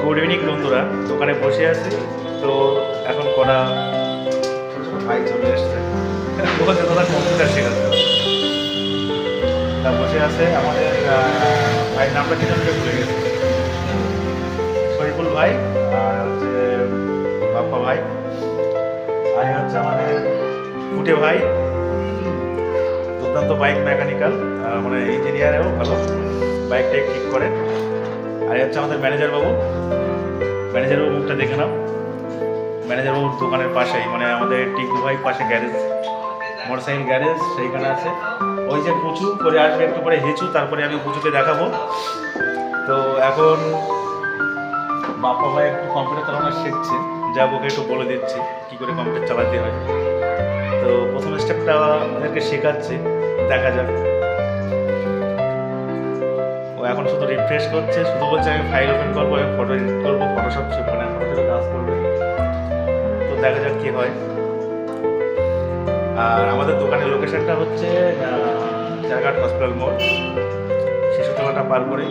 Good evening বন্ধুরা। দোকানে বসে আছি। তো এখন ছোট ভাই চলে এসছে বলছে দাদা কম্পিউটার শেখাতে তা বসে আছে আমাদের ভাইয়ের নামটা কি জানতে ভুলে গেছে। শরীফুল ভাই আর হচ্ছে বাপ্পা ভাই। আর হচ্ছে আমাদের ফুটে ভাই। দুর্দান্ত বাইক মেকানিক্যাল মানে ইঞ্জিনিয়ারেও ভালো। বাইকটা ঠিক করে আর হচ্ছে আমাদের ম্যানেজার বাবু। ম্যানেজার বাবু মুখটা দেখে নাও। ম্যানেজার বাবুর দোকানের পাশেই মানে আমাদের টিকু ভাই পাশে গ্যারেজ মোটরসাইকেল গ্যারেজ সেইখানে আছে। ওই যে পুচু, করে আসবে একটু পরে হেঁচু, তারপরে আমি পুচুকে দেখাবো। তো এখন বাপ্পা ভাই একটু কম্পিউটার চালানো শিখছে। যা ওকে একটু বলে দিচ্ছে, কী করে কম্পিউটার চালাতে হয়। তো প্রথম স্টেপটা ওদেরকে শেখাচ্ছে। দেখা এখন শুধু রিফ্রেশ করছে, শুধু বলছে আমি ফাইল ওপেন করব, আমি ফটো এডিট করব ফটোশপ মানে ফটোশপে কাজ করবে। তো দেখা যাক কী হয়। আর আমাদের দোকানের লোকেশনটা হচ্ছে জায়গাট হসপিটাল মোড়। শিশুতলাটা পার করে।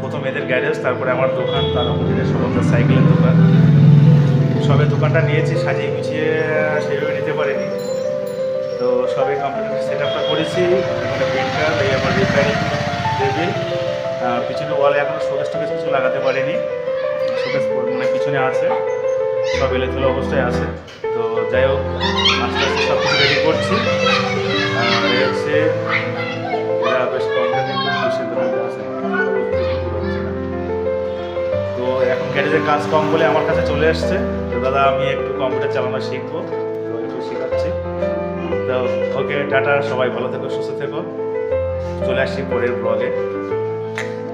প্রথম এদের গ্যারেজ তারপরে আমার দোকান, তার মধ্যে সরকার সাইকেলের দোকান। সবে দোকানটা নিয়েছি, সাজিয়ে গুছিয়ে সেভাবে নিতে পারিনি। তো সবে কম্পিউটার সেট আপটা করেছি প্রিন্টার এই আমার রিপেয়ারিং টেবিল পিছনে ওয়ালে এখনও শোকেস টোকেস কিছু লাগাতে পারিনি। শোকেস মানে পিছনে আছে। সব এলেথেলো অবস্থায় আছে। তো যাই হোক, আস্তে আস্তে সব কিছু রেডি করছি বেশ। তো এখন গ্যারেজের কাজ কম বলে আমার কাছে চলে আসছে তো দাদা, আমি একটু কম্পিউটার চালানো শিখব। তো একটু শেখাচ্ছি। তো ওকে, টাটা, সবাই ভালো থেকো, সুস্থ থেকো। চলে আসছি পরের ব্লগে